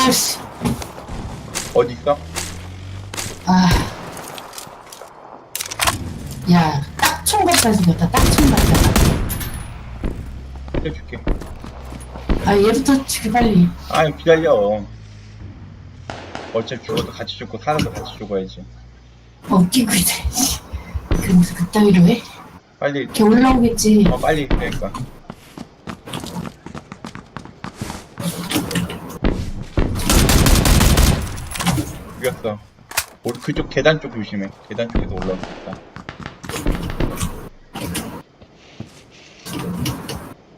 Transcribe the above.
죽였어. 어디 있어? 아. 야, 딱총 같다 생겼다. 딱총 같다. 해줄게. 아, 얘부터 죽여, 빨리. 아 기다려. 어차피 죽어도 같이 죽고 살아도 같이 죽어야지. 어, 웃기고 있네. 씨. 그러면서 그따위로 해? 빨리 걔 올라오겠지. 어 빨리 그러니까. 죽였어. 우리 그쪽 계단 쪽 조심해. 계단 쪽에서 올라올 수 있다.